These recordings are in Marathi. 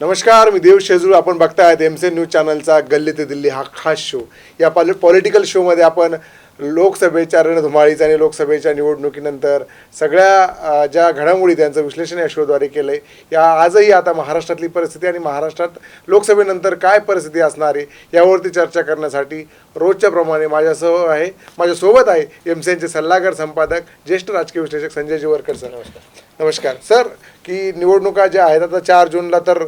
नमस्कार मी देव शेजू आपण बघतायत एम सी न्यूज चॅनलचा गल्ली ते दिल्ली हा खास शो या पॉलि पॉलिटिकल शोमध्ये आपण लोकसभेच्या रणधुमाळीचा आणि लोकसभेच्या निवडणुकीनंतर सगळ्या ज्या घडामोडी त्यांचं विश्लेषण या शोद्वारे केलं आहे या आजही आता महाराष्ट्रातली परिस्थिती आणि महाराष्ट्रात लोकसभेनंतर काय परिस्थिती असणार आहे यावरती चर्चा करण्यासाठी रोजच्या प्रमाणे माझ्यासह आहे माझ्यासोबत आहे एम सी एनचे सल्लागार संपादक ज्येष्ठ राजकीय विश्लेषक संजय जिवरकर सर. नमस्कार. नमस्कार. सर की निवडणुका ज्या आहेत आता चार जूनला तर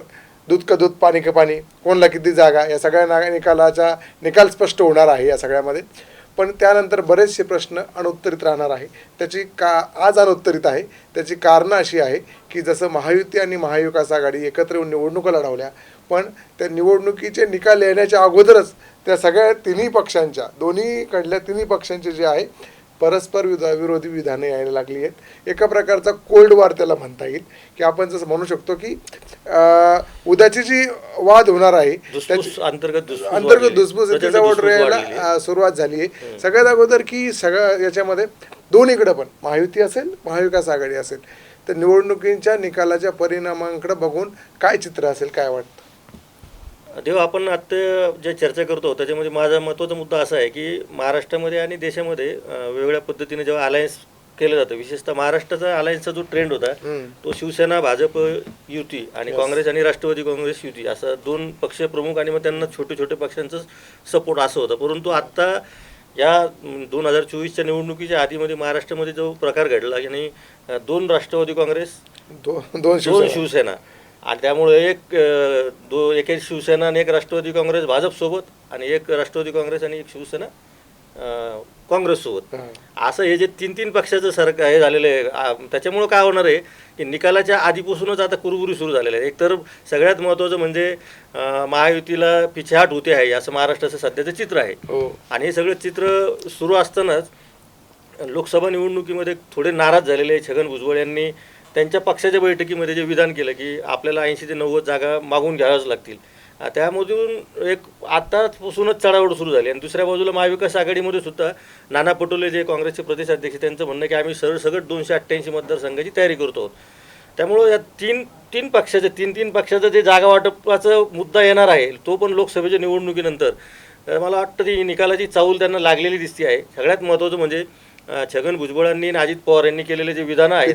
दूध का दूध पाणी का पाणी कोणला किती जागा या सगळ्या ना निकालाचा निकाल स्पष्ट होणार आहे या सगळ्यामध्ये. पण त्यानंतर बरेचसे प्रश्न अनुत्तरित राहणार आहे. त्याची का आज अनुत्तरित आहे. त्याची कारणं अशी आहे की जसं महायुती आणि महाविकास आघाडी एकत्र येऊन निवडणुका लढवल्या पण त्या निवडणुकीचे निकाल येण्याच्या अगोदरच त्या सगळ्या तिन्ही पक्षांच्या दोन्हीकडल्या तिन्ही पक्षांचे जे आहे परस्पर विधा विरोधी विधानं यायला लागली आहेत. एका प्रकारचा कोल्ड वॉर त्याला म्हणता येईल. की आपण जसं म्हणू शकतो की उद्याची जी वाद होणार आहे अंतर्गत अंतर्गत त्याच्यावर धुसफूस यायला सुरुवात झाली आहे. सगळ्यात अगोदर की सगळं याच्यामध्ये दोन्हीकडे पण महायुती असेल महाविकास आघाडी असेल. तर निवडणुकींच्या निकालाच्या परिणामांकडे बघून काय चित्र असेल काय वाटतं? देव आपण आता जे चर्चा करतो त्याच्यामध्ये माझा महत्त्वाचा मुद्दा असा आहे की महाराष्ट्रामध्ये आणि देशामध्ये वेगवेगळ्या पद्धतीने जेव्हा अलायन्स केलं जातं विशेषतः महाराष्ट्राचा अलायन्सचा जो ट्रेंड होता. तो शिवसेना भाजप युती आणि काँग्रेस आणि राष्ट्रवादी काँग्रेस युती असं दोन पक्ष प्रमुख आणि मग त्यांना छोटे छोटे पक्षांचं सपोर्ट असं होतं. परंतु आत्ता या दोन हजार चोवीसच्या निवडणुकीच्या आधीमध्ये महाराष्ट्रामध्ये जो प्रकार घडला आणि दोन राष्ट्रवादी काँग्रेस दो दोन शिवसेना आणि त्यामुळे एक दो एक शिवसेना आणि एक राष्ट्रवादी काँग्रेस भाजपसोबत आणि एक राष्ट्रवादी काँग्रेस आणि एक शिवसेना काँग्रेससोबत. असं हे जे तीन तीन पक्षाचं सरकार हे झालेलं आहे त्याच्यामुळं काय होणार आहे की निकालाच्या आधीपासूनच आता कुरबुरी सुरू झालेलं आहे. एकतर सगळ्यात महत्त्वाचं म्हणजे महायुतीला पिछेहाट होते आहे असं महाराष्ट्राचं सध्याचं चित्र आहे. हो. आणि हे सगळं चित्र सुरू असतानाच लोकसभा निवडणुकीमध्ये थोडे नाराज झालेले छगन भुजबळ यांनी त्यांच्या पक्षाच्या बैठकीमध्ये जे विधान केलं की आपल्याला ऐंशी ते नव्वद जागा मागून घ्याव्याच लागतील. त्यामधून एक आतापासूनच चढावड सुरू झाली. आणि दुसऱ्या बाजूला महाविकास आघाडीमध्ये सुद्धा नाना पटोले जे काँग्रेसचे प्रदेशाध्यक्ष त्यांचं म्हणणं की आम्ही सरळ सगळं दोनशे अठ्ठ्याऐंशी मतदारसंघाची तयारी करतो आहोत. त्यामुळं या तीन तीन पक्षाचे तीन तीन पक्षाचं जे जागा वाटपाचा मुद्दा येणार आहे तो पण लोकसभेच्या निवडणुकीनंतर. तर मला वाटतं ती निकालाची चाऊल त्यांना लागलेली दिसती आहे. सगळ्यात महत्त्वाचं म्हणजे अं, छगन भुजबळांनी आणि अजित पवार यांनी केलेले जे विधानं आहेत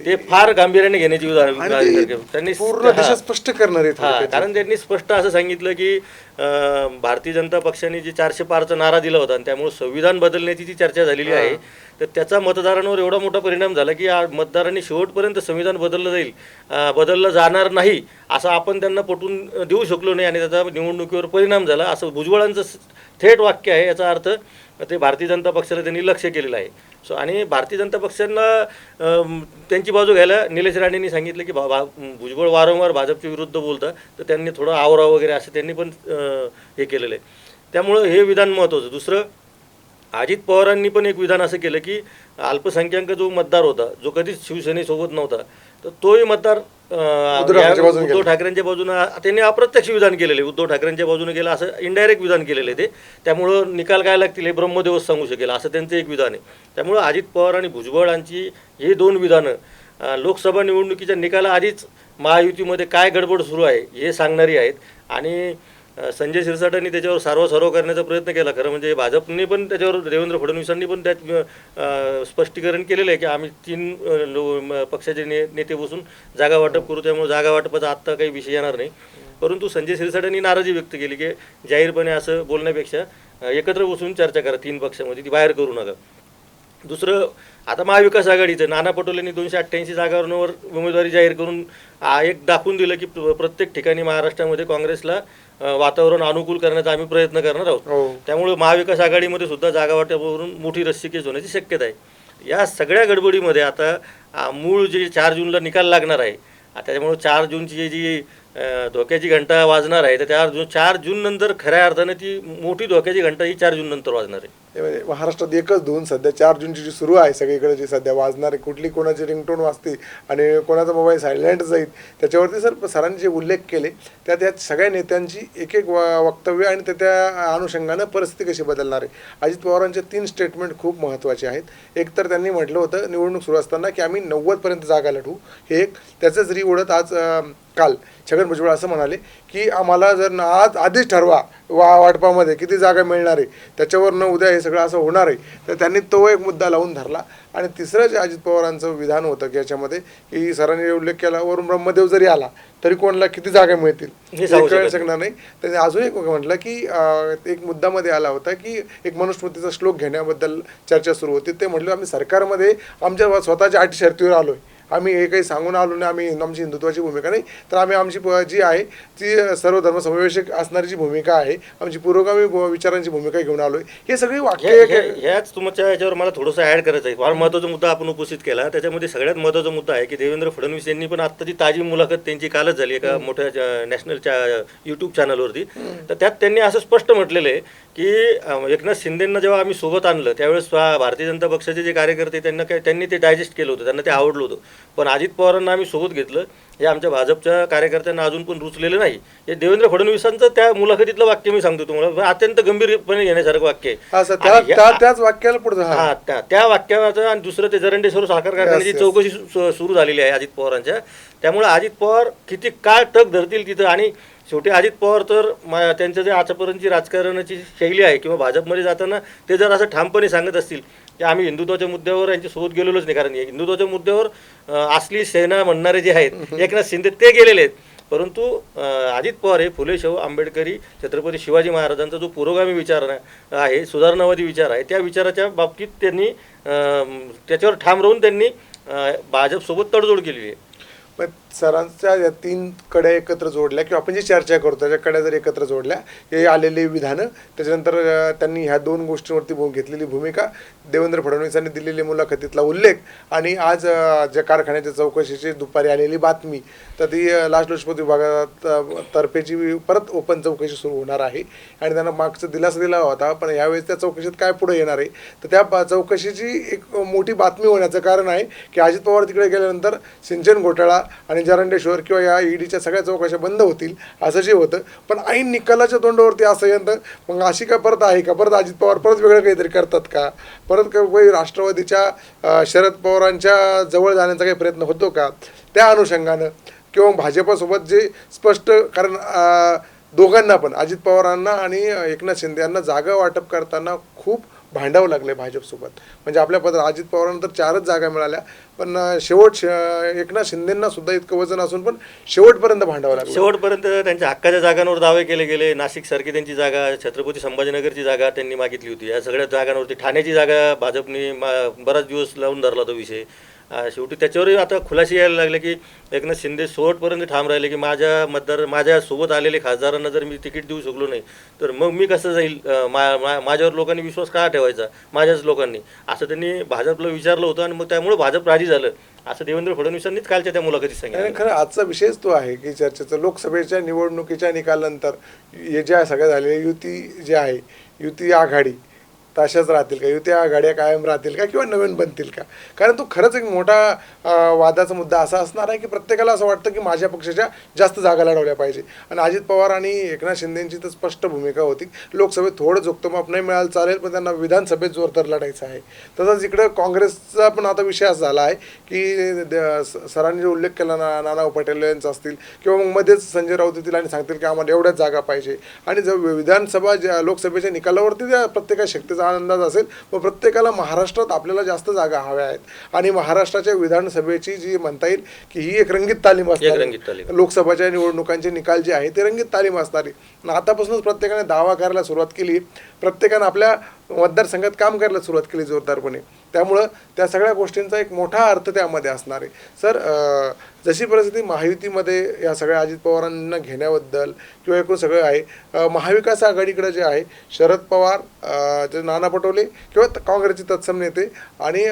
ते फार गांभीर्याने घेण्याची विधान आणि ते त्यांनी पूर्ण हा. दिशा स्पष्ट करणार आहेत हा कारण त्यांनी स्पष्ट असं सांगितलं की अं, भारतीय जनता पक्षाने जी चारशे पारचा नारा दिला होता आणि त्यामुळे संविधान बदलण्याची जी चर्चा झालेली आहे तर त्याचा मतदारांवर एवढा मोठा परिणाम झाला की आ- मतदारांनी शेवटपर्यंत संविधान बदललं जाईल अं, बदललं जाणार नाही असं आपण त्यांना पटवून अं, देऊ शकलो नाही आणि त्याचा निवडणुकीवर परिणाम झाला असं भुजबळांचं स- थेट वाक्य आहे याचा अर्थ ते भारतीय जनता पक्षाला त्यांनी लक्ष केलेलं आहे. सो आणि भारतीय जनता पक्षांना त्यांची बाजू घ्यायला निलेश राणेंनी सांगितलं की भा भुजबळ वारंवार भाजपच्या विरुद्ध बोलतं तर त्यांनी थोडं आवरा वगैरे असं त्यांनी पण हे केलेलं आहे. त्यामुळं हे विधान महत्त्वाचं. दुसरं अजित पवारांनी पण एक विधान असं केलं की अल्पसंख्याक जो मतदार होता जो कधीच शिवसेनेसोबत नव्हता तर तोही मतदार उद्धव ठाकरेंच्या बाजूने त्यांनी अप्रत्यक्ष विधान केलेले उद्धव ठाकरेंच्या बाजूने गेलं असं इनडायरेक्ट विधान केलेलं ते. त्यामुळं निकाल काय लागतील हे ब्रह्मदेवच सांगू शकेल असं त्यांचं एक विधान आहे. त्यामुळं अजित पवार आणि भुजबळांची हे दोन विधानं लोकसभा निवडणुकीच्या निकालाआधीच महायुतीमध्ये काय गडबड सुरू आहे हे सांगणारी आहेत. आणि संजय शिरसाटांनी त्याच्यावर सारवासारव करण्याचा प्रयत्न केला. खरं म्हणजे भाजपने पण त्याच्यावर देवेंद्र फडणवीसांनी पण त्यात स्पष्टीकरण केलेलं आहे की आम्ही तीन लो- पक्षाचे ने नेते बसून जागा वाटप करू. त्यामुळे जागा वाटपाचा आत्ता काही विषय येणार नाही. परंतु संजय शिरसाटांनी नाराजी व्यक्त केली की जाहीरपणे असं बोलण्यापेक्षा एकत्र बसून चर्चा करा तीन पक्षामध्ये. ती बाहेर करू नका. दुसरं आता महाविकास आघाडीचं नाना पटोलेंनी दोनशे अठ्ठ्याऐंशी जागांवर उमेदवारी जाहीर करून एक दाखवून दिलं की प्र- प्रत्येक ठिकाणी महाराष्ट्रामध्ये काँग्रेसला वातावरण अनुकूल करण्याचा आम्ही प्रयत्न करणार आहोत. हो. त्यामुळे महाविकास आघाडीमध्ये सुद्धा जागा वाटपावरून मोठी रस्सीकेस होण्याची शक्यता आहे. या सगळ्या गडबडीमध्ये आता मूळ जे चार जूनला निकाल लागणार आहे त्याच्यामुळे चार जूनची जी धोक्याची घंटा वाजणार आहे तर त्या जून चार जून नंतर खऱ्या अर्थानं ती मोठी धोक्याची घंटा ही चार जून नंतर वाजणार आहे. म्हणजे महाराष्ट्रात एकच धून सध्या चार जूनची जी सुरू आहे सगळीकडे जी सध्या वाजणार आहे कुठली कोणाची रिंगटोन वाजते आणि कोणाचा मोबाईल सायलेंट जाईल त्याच्यावरती सर सरांनी जे उल्लेख केले त्यात त्या सगळ्या नेत्यांची एक एक व- वक्तव्य आणि त्या- त्या अनुषंगानं परिस्थिती कशी बदलणार आहे? अजित पवारांचे तीन स्टेटमेंट खूप महत्त्वाचे आहेत. एक तर त्यांनी म्हटलं होतं निवडणूक सुरू असताना की आम्ही नव्वदपर्यंत जागा लढू हे एक त्याचंच री आज काल छगन भुजबळ असं म्हणाले की आम्हाला जर न आज आधीच ठरवा वा वाटपामध्ये किती जागा मिळणार आहे त्याच्यावर न उद्या हे सगळं असं होणार आहे तर त्यांनी तो एक मुद्दा लावून धरला. आणि तिसरं जे अजित पवारांचं विधान होतं की याच्यामध्ये की सरांनी उल्लेख केला वरून ब्रह्मदेव जरी आला तरी कोणाला किती जागा मिळतील हे कळू शकणार नाही. त्यांनी अजून एक म्हटलं की एक मुद्दामध्ये आला होता की एक मनुस्मृतीचा श्लोक घेण्याबद्दल चर्चा सुरू होती. ते म्हटलं आम्ही सरकारमध्ये आमच्या स्वतःच्या अटी शर्तीवर आलोय. आम्ही हे काही सांगून आलो नाही आम्ही आमची हिंदुत्वाची भूमिका नाही. तर आम्ही आमची जी आहे ती सर्व धर्म समावेशक असणारी जी भूमिका आहे आमची पुरोगामी विचारांची भूमिका घेऊन आलोय. हे सगळी वाक्य ह्याच तुमच्या याच्यावर मला थोडंसं ॲड करायचं आहे. फार महत्त्वाचा मुद्दा आपण उपस्थित केला. त्याच्यामध्ये सगळ्यात महत्त्वाचा मुद्दा आहे की देवेंद्र फडणवीस यांनी पण आत्ताची ताजी मुलाखत त्यांची कालच झाली एका मोठ्या च्या- नॅशनलच्या यूट्यूब चॅनलवरती तर त्यात त्यांनी असं स्पष्ट म्हटलेलं आहे की एकनाथ शिंदेंना जेव्हा आम्ही सोबत आणलं त्यावेळेस भारतीय जनता पक्षाचे जे कार्यकर्ते त्यांना काय त्यांनी ते डायजेस्ट केलं होतं त्यांना ते आवडलं होतं. पण अजित पवारांना आम्ही सोबत घेतलं. हे आमच्या भाजपच्या कार्यकर्त्यांना अजून पण रुचलेलं नाही. हे देवेंद्र फडणवीसांचं त्या मुलाखतीतलं वाक्य मी सांगतो तुम्हाला. अत्यंत गंभीरपणे घेण्यासारखं वाक्य आहे. त्याच वाक्याला पुढे हा त्या वाक्याचं आणि दुसरं ते जरंडेश्वर साखर कारखान्याची. चौकशी सुरू झालेली आहे अजित पवारांच्या. त्यामुळे अजित पवार किती काळ तग धरतील तिथं? आणि शेवटी अजित पवार तर त्यांचं जे आतापर्यंतची राजकारणाची शैली आहे किंवा भाजपमध्ये जाताना ते जर असं ठामपणे सांगत असतील की आम्ही हिंदुत्वाच्या मुद्द्यावर यांच्यासोबत गेलेलोच नाही. कारण हिंदुत्वाच्या मुद्द्यावर असली सेना म्हणणारे जे आहेत एकनाथ शिंदे ते गेलेले आहेत. परंतु अजित पवार हे फुले शाहू आंबेडकरी छत्रपती शिवाजी महाराजांचा जो पुरोगामी विचार आहे सुधारणावादी विचार आहे त्या विचाराच्या बाबतीत त्यांनी त्याच्यावर ठाम राहून त्यांनी भाजपसोबत तडजोड केलेली आहे. सरांच्या या तीन कड्या एकत्र जोडल्या किंवा आपण जी चर्चा करतो त्याच्या कड्या जर एकत्र जोडल्या हे आलेली विधानं त्याच्यानंतर त्यांनी ह्या दोन गोष्टींवरती घेतलेली भूमिका देवेंद्र फडणवीसांनी दिलेली मुलाखतीतला उल्लेख आणि आज ज्या कारखान्याच्या चौकशीची दुपारी आलेली बातमी तर ती लास्ट लाचलुचपत विभागात तर्फेची परत ओपन चौकशी सुरू होणार आहे आणि त्यांना मागचा दिलासा दिला होता पण यावेळेस त्या चौकशीत काय पुढे येणार आहे? तर त्या बा- चौकशीची एक मोठी बातमी होण्याचं कारण आहे की अजित पवार तिकडे गेल्यानंतर सिंचन घोटाळा आणि जरंडेश्वर किंवा या ईडीच्या सगळ्या चौकशा बंद होतील असं जे होतं. पण ऐन निकालाच्या तोंडावरती असं येतं मग अशी का परत आहे का? परत अजित पवार परत वेगळं काहीतरी करतात का? परत का काही राष्ट्रवादीच्या शरद पवारांच्या जवळ जाण्याचा काही प्रयत्न होतो का? त्या अनुषंगानं. किंवा भाजपासोबत जे स्पष्ट कारण दोघांना पण अजित पवारांना आणि एकनाथ शिंदे यांना जागा वाटप करताना खूप भांडावं लागले भाजपसोबत. म्हणजे आपल्या पद अजित पवारांना तर चारच जागा मिळाल्या पण शेवट श- एकनाथ शिंदेंना सुद्धा इतकं वजन असून पण शेवटपर्यंत भांडावं लागलं. शेवटपर्यंत त्यांच्या हक्काच्या जागांवर दावे केले गेले नाशिक सारखी त्यांची जागा छत्रपती संभाजीनगरची जागा त्यांनी मागितली होती. या सगळ्या जागांवरती ठाण्याची जागा भाजपने बराच दिवस लावून धरला तो विषय. शेवटी त्याच्यावरही आता खुलाशी यायला लागले की एकनाथ शिंदे शेवटपर्यंत ठाम राहिले की माझ्या मतदार माझ्यासोबत आलेले खासदारांना जर मी तिकीट देऊ शकलो नाही तर मग मी कसं जाईल? मा- मा- माझ्यावर लोकांनी विश्वास का ठेवायचा? माझ्याच लोकांनी. असं त्यांनी भाजपला विचारलं होतं आणि मग त्यामुळे भाजप राजी झालं. असं देवेंद्र फडणवीसांनीच कालच्या त्या मुलाखतीत सांगितलं. खरं आजचा विषयच तो आहे की चर्चेचा. लोकसभेच्या निवडणुकीच्या निकालानंतर हे ज्या सगळ्या झालेल्या युती जी आहे युती आघाडी तशाच राहतील का? युत्या आघाड्या कायम राहतील का? किंवा नवीन बनतील का? कारण तो खरंच एक मोठा वादाचा मुद्दा असा असणार आहे की प्रत्येकाला असं वाटतं की माझ्या पक्षाच्या जास्त जागा लढवल्या पाहिजे. आणि अजित पवार आणि एकनाथ शिंदेची तर स्पष्ट भूमिका होती. लोकसभेत थोडं जोगतमाप नाही मिळालं चालेल पण त्यांना विधानसभेत जोरदार लढायचं आहे. तसंच इकडं काँग्रेसचा पण आता विषय असा झाला आहे की द- स- सरांनी जो उल्लेख केला ना नाना पटेल यांचा असतील किंवा मग मध्येच संजय राऊत येतील आणि सांगतील की आम्हाला एवढ्याच जागा पाहिजे. आणि जर विधानसभा ज्या लोकसभेच्या निकालावरती त्या प्रत्येका शक्तीचा अंदाज असेल मग प्रत्येकाला महाराष्ट्रात आपल्याला जास्त जागा हव्या आहेत. आणि महाराष्ट्राच्या विधानसभेची जी म्हणता येईल की ही एक रंगीत तालीम तालीम. लोकसभाच्या निवडणुकांचे निकाल जे आहे ते रंगीत तालीम असणार. आतापासूनच प्रत्येकाने दावा करायला सुरुवात केली प्रत्येकानं आपल्या मतदारसंघात काम करायला सुरुवात केली जोरदारपणे. त्यामुळं त्या सगळ्या गोष्टींचा एक मोठा अर्थ त्यामध्ये असणार आहे. सर जशी परिस्थिती महायुतीमध्ये या सगळ्या अजित पवारांना घेण्याबद्दल किंवा एकूण सगळं आहे महाविकास आघाडीकडे जे आहे शरद पवार जे नाना पटोले किंवा काँग्रेसचे तत्सम नेते आणि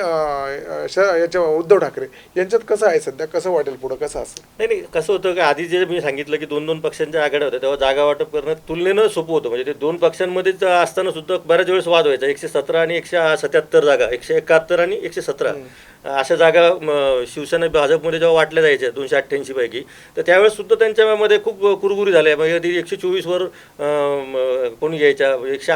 श याच्या उद्धव ठाकरे यांच्यात कसं आहे सध्या? कसं वाटेल पुढं? कसं असेल? नाही नाही कसं होतं की आधी जे मी सांगितलं की दोन दोन पक्षांच्या आघाड्या होत्या तेव्हा जागा वाटप करणं तुलनेनं सोपं होतं. म्हणजे ते दोन पक्षांमध्येच असताना सुद्धा बऱ्याच वेळेस वाद व्हायचा. एकशे सतरा आणि एकशे सत्याहत्तर जागा एकशे एकाहत्तर आणि एकशे सतरा. अशा जागा शिवसेना भाजपमध्ये जेव्हा वाटल्या जायच्या दोनशे अठ्ठ्याऐंशीपैकी तर त्यावेळेस सुद्धा त्यांच्यामध्ये खूप कुरगुरी झाल्या म्हणजे ती एकशे चोवीसवर कोणी घ्यायच्या? एकशे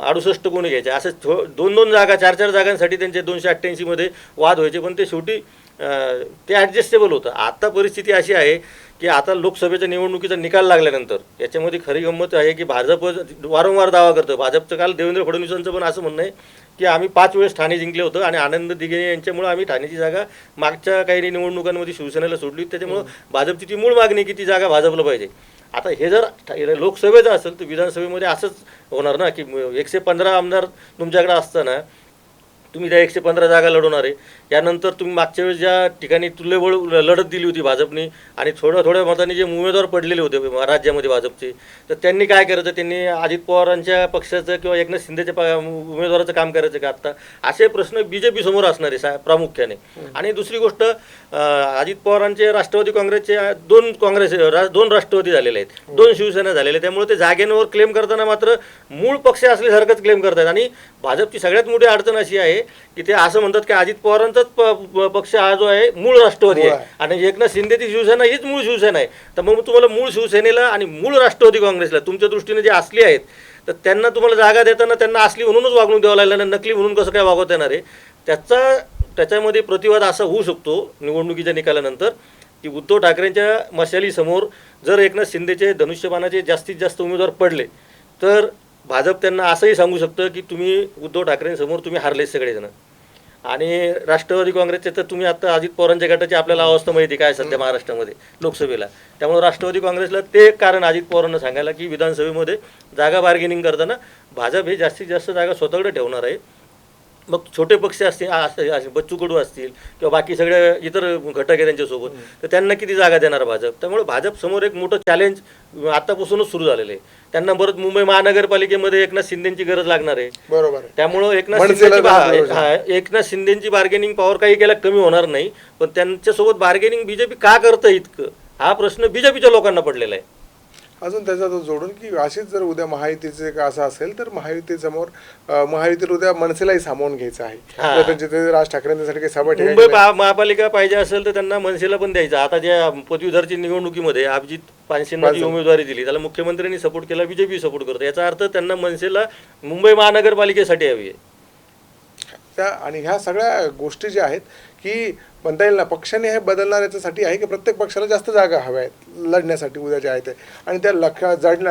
अडुसष्ट कोणी घ्यायच्या असं दोन दोन जागा चार चार जागांसाठी त्यांचे दोनशे अठ्ठ्याऐंशीमध्ये वाद व्हायचे. पण ते शेवटी ते ॲडजस्टेबल होतं. आता परिस्थिती अशी आहे की आता लोकसभेच्या निवडणुकीचा निकाल लागल्यानंतर याच्यामध्ये खरी गंमत आहे की भाजप वारंवार दावा करतं. भाजपचं काल देवेंद्र फडणवीसांचं पण असं म्हणणं आहे की आम्ही पाच वेळेस ठाणे जिंकले होतं आणि आनंद दिघे यांच्यामुळे आम्ही ठाण्याची जागा मागच्या काही निवडणुकांमध्ये शिवसेनेला सोडली त्याच्यामुळं भाजपची ती मूळ मागणी की ती जागा भाजपला पाहिजे. आता हे जर लोकसभेचं असेल तर विधानसभेमध्ये असंच होणार ना की एकशे पंधरा आमदार तुमच्याकडे असताना तुम्ही त्या एकशे पंधरा जागा लढवणार आहे. यानंतर तुम्ही मागच्या वेळेस ज्या ठिकाणी तुल्यबळ लढत दिली होती भाजपने आणि थोड्या थोड्या मताने जे उमेदवार पडलेले होते राज्यामध्ये भाजपचे तर त्यांनी काय करायचं? त्यांनी अजित पवारांच्या पक्षाचं किंवा एकनाथ शिंदेच्या प- उमेदवाराचं काम करायचं का आत्ता? असे प्रश्न बी जे पी समोर असणार आहे सा- प्रामुख्याने. आणि दुसरी गोष्ट अजित पवारांचे राष्ट्रवादी काँग्रेसचे दोन काँग्रेस दोन राष्ट्रवादी झालेले आहेत. दोन शिवसेना झालेले आहेत. त्यामुळे ते जागेंवर क्लेम करताना मात्र मूळ पक्ष असल्यासारखंच क्लेम करतात आणि भाजपची सगळ्यात मोठी अडचण अशी आहे की ते असं म्हणतात की अजित पवारांचं प- प- पक्ष हा जो आहे मूळ राष्ट्रवादी आहे. आणि एकनाथ शिंदेची शिवसेना हीच मूळ शिवसेना आहे. तर मग तुम्हाला मूळ शिवसेनेला आणि मूळ राष्ट्रवादी काँग्रेसला तुमच्या दृष्टीने जे असली आहेत तर त्यांना तुम्हाला जागा देताना त्यांना असली म्हणूनच वागणूक द्यावं लागलं आणि नकली म्हणून कसं काय वागवता येणार आहे? त्याचा त्याच्यामध्ये प्रतिवाद असा होऊ शकतो निवडणुकीच्या निकालानंतर की उद्धव ठाकरेंच्या मशालीसमोर जर एकनाथ शिंदेचे धनुष्यबाणाचे जास्तीत जास्त उमेदवार पडले तर भाजप त्यांना असंही सांगू शकतं की तुम्ही उद्धव ठाकरेंसमोर तुम्ही हारले सगळेजण. आणि राष्ट्रवादी काँग्रेसचे तर तुम्ही आता अजित पवारांच्या गटाची आपल्याला अवस्था माहिती काय सध्या महाराष्ट्रामध्ये लोकसभेला. त्यामुळे राष्ट्रवादी काँग्रेसला ते एक कारण अजित पवारांना सांगायला की विधानसभेमध्ये जागा बार्गेनिंग करताना भाजप हे जास्तीत जास्त जागा स्वतःकडे ठेवणार आहे. मग छोटे पक्ष असतील असे- बच्चू कडू असतील किंवा बाकी सगळे इतर घटक आहे त्यांच्यासोबत तर त्यांना किती जागा देणार भाजप? त्यामुळे भाजप समोर एक मोठं चॅलेंज आतापासूनच सुरू झालेलं आहे. त्यांना परत मुंबई महानगरपालिकेमध्ये एकनाथ शिंदेची गरज लागणार आहे. बरोबर त्यामुळं एकनाथ शिंदेची एकनाथ शिंदेची बार्गेनिंग पॉवर काही केल्या कमी होणार नाही पण त्यांच्यासोबत बार्गेनिंग बीजेपी का करतं इतकं? हा प्रश्न बीजेपीच्या लोकांना पडलेला आहे. अजून त्याच्यात जोडून की अशीच जर उद्या महायुतीचे का असं असेल तर महायुतीसमोर महायुतीला उद्या मनसेलाही सामावून घ्यायचं आहे. त्यांचे ते राज ठाकरेंसाठी काही सभा मुंबई महापालिका पाहिजे असेल तर त्यांना मनसेला पण द्यायचं. आता ज्या पदवीधरची निवडणुकीमध्ये अभिजित पानसेंना जी उमेदवारी दिली त्याला मुख्यमंत्र्यांनी सपोर्ट केला बीजेपी सपोर्ट करतो. याचा अर्थ त्यांना मनसेला मुंबई महानगरपालिकेसाठी हवी आहे. त्या आणि ह्या सगळ्या गोष्टी ज्या आहेत की म्हणता येईल ना पक्षाने हे बदलणार याच्यासाठी आहे की प्रत्येक पक्षाला जास्त जागा हव्या आहेत लढण्यासाठी उद्या जे आहे ते. आणि त्या लख जड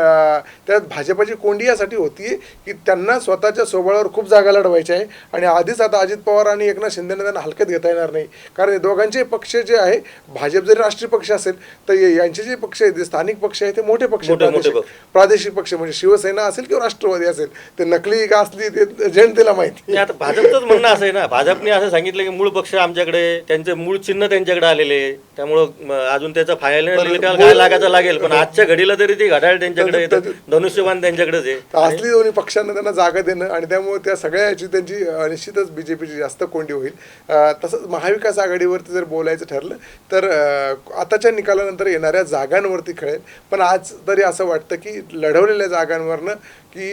त्यात भाजपाची कोंडी यासाठी होती की त्यांना स्वतःच्या सोबळावर खूप जागा लढवायच्या आहे. आणि आधीच आता अजित पवार आणि एकनाथ शिंदेने त्यांना हलक्यात घेता येणार नाही. कारण दोघांचे पक्ष जे आहे भाजप जरी राष्ट्रीय पक्ष असेल तर यांचे जे पक्ष आहेत जे स्थानिक पक्ष आहेत ते मोठे पक्ष आहेत, प्रादेशिक पक्ष म्हणजे शिवसेना असेल किंवा राष्ट्रवादी असेल ते नकली का असली ते जनतेला माहिती भाजपचंच म्हणणं असं आहे ना. भाजपने असं सांगितलं की मूळ पक्ष आमच्याकडे आहे, त्यांचे मूळ चिन्ह त्यांच्याकडे आलेले आहे. त्यामुळं अजून त्याचा काय लागायचा लागेल? पण आजच्या घडीला तरी ती घड्याळ त्यांच्याकडे येतं. धनुष्यबाण त्यांच्याकडेच आहे. तर असली दोन्ही पक्षांना त्यांना जागा देणं आणि त्यामुळे त्या सगळ्याची त्यांची अं, निश्चितच बीजेपीची जास्त कोंडी होईल. अं, तसंच महाविकास आघाडीवरती जर बोलायचं ठरलं तर अं, आताच्या निकालानंतर येणाऱ्या जागांवरती खेळेल. पण आज तरी असं वाटतं की लढवलेल्या जागांवरनं की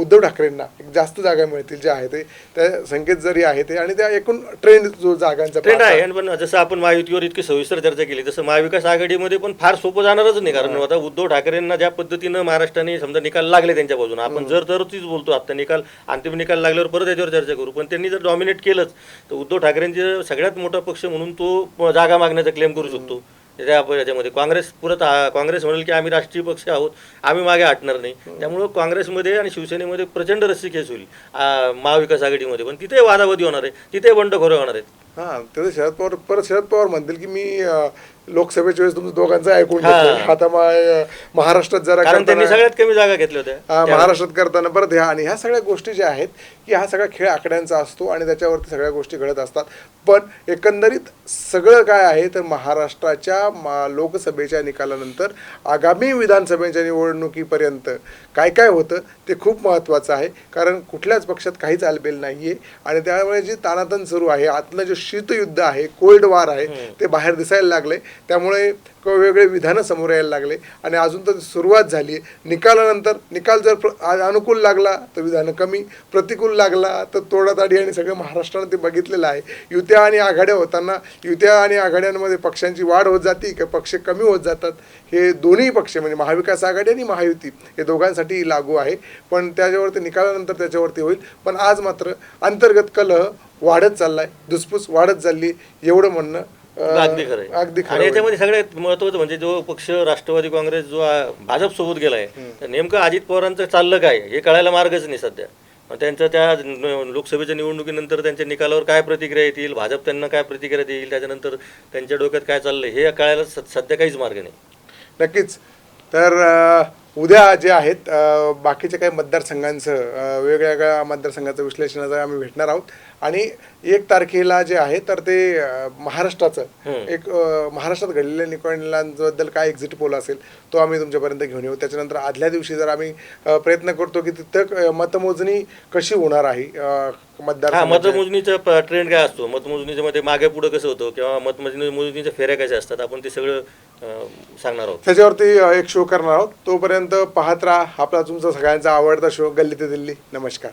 उद्धव ठाकरेंना एक जास्त जागा मिळतील जे आहे ते त्या संकेत जरी आहे ते आणि त्या एकूण ट्रेंड जो जागांचा ट्रेंड आहे. आणि पण जसं आपण महायुतीवर इतकी सविस्तर चर्चा केली तसं महाविकास आघाडीमध्ये पण फार सोपं जाणारच नाही. कारण आता उद्धव ठाकरेंना ज्या पद्धतीनं महाराष्ट्राने समजा निकाल लागले त्यांच्या बाजूने आपण जर तरच बोलतो आता निकाल अंतिम निकाल लागल्यावर परत याच्यावर चर्चा करू. पण त्यांनी जर डॉमिनेट केलंच तर उद्धव ठाकरेंचे सगळ्यात मोठा पक्ष म्हणून तो जागा मागण्याचा क्लेम करू शकतो. त्या याच्यामध्ये काँग्रेस पुरत काँग्रेस म्हणेल की आम्ही राष्ट्रीय पक्ष आहोत आम्ही मागे हटणार नाही. त्यामुळं काँग्रेसमध्ये आणि शिवसेनेमध्ये प्रचंड रस्सी केस होईल महाविकास आघाडीमध्ये. पण तिथे वादावादी होणार आहे तिथे बंडखोरे होणार आहेत. हा तेव्हा शरद पवार परत शरद पवार म्हणतील की मी लोकसभेच्या वेळेस तुमचं दोघांचं ऐकून. घेतलं आता महाराष्ट्रात जरा कारण त्यांनी सगळ्यात कमी जागा घेतल्या होत्या. महाराष्ट्रात करताना परत ह्या आणि ह्या सगळ्या गोष्टी ज्या आहेत की हा सगळा खेळ आकड्यांचा असतो आणि त्याच्यावरती सगळ्या गोष्टी घडत असतात. पण एकंदरीत सगळं काय आहे तर महाराष्ट्राच्या लोकसभेच्या निकालानंतर आगामी विधानसभेच्या निवडणुकीपर्यंत काय काय होतं ते खूप महत्त्वाचं आहे. कारण कुठल्याच पक्षात काहीच आलबेल नाही आहे आणि त्यामुळे जी तानातन सुरू आहे आतलं जे शीतयुद्ध आहे कोल्ड वार आहे ते बाहेर दिसायला लागले. त्यामुळे वेगवेगळे विधानं समोर यायला लागले. आणि अजून तर सुरुवात झाली आहे. निकालानंतर निकाल जर अनुकूल लागला तर विधानं कमी. प्रतिकूल लागला तर तोडाताडी आणि सगळं महाराष्ट्रानं ते बघितलेलं आहे. युत्या आणि आघाड्या होताना युत्या आणि आघाड्यांमध्ये पक्षांची वाढ होत जाते का पक्ष कमी होत जातात. हे दोन्ही पक्ष म्हणजे महाविकास आघाडी आणि महायुती हे दोघांसाठी लागू आहे. पण त्याच्यावरती निकालानंतर त्याच्यावरती होईल. पण आज मात्र अंतर्गत कलह वाढत चाललाय धुसफूस वाढत चालली एवढं म्हणणं अगदी खरं. अगदी खरं आणि. याच्यामध्ये सगळ्यात महत्वाचं म्हणजे जो पक्ष राष्ट्रवादी काँग्रेस जो भाजप सोबत गेलाय तर नेमकं अजित पवारांचं चाललं काय? हे कळायला मार्गच नाही सध्या. मग त्यांचं त्या लोकसभेच्या निवडणुकीनंतर त्यांच्या निकालावर काय प्रतिक्रिया येतील? भाजप त्यांना काय प्रतिक्रिया देईल? त्याच्यानंतर त्यांच्या डोक्यात काय चाललंय? हे कळायला सध्या काहीच मार्ग नाही. नक्कीच. तर उद्या जे आहेत बाकीच्या काही मतदारसंघांचं वेगवेगळ्या मतदारसंघाचं विश्लेषणाचं आम्ही भेटणार आहोत. आणि एक तारखेला जे आहे तर ते महाराष्ट्राचं. एक महाराष्ट्रात घडलेल्या निकालांबद्दल काय एक्झिट पोल असेल तो आम्ही तुमच्यापर्यंत घेऊन येऊ. त्याच्यानंतर आदल्या दिवशी जर आम्ही प्रयत्न करतो की तिथं मतमोजणी कशी होणार आहे मतदार मतमोजणीचा ट्रेंड काय असतो? मतमोजणीच्या मध्ये मागे पुढे कसं होतं? किंवा मतमोजणी मोजणीच्या फेऱ्या कशा असतात? आपण ते सगळं सांगणार आहोत. त्याच्यावरती एक शो करणार आहोत. तोपर्यंत पाहत राहा. आपला तुमचा सगळ्यांचा आवडता शो गल्ली ते दिल्ली. नमस्कार.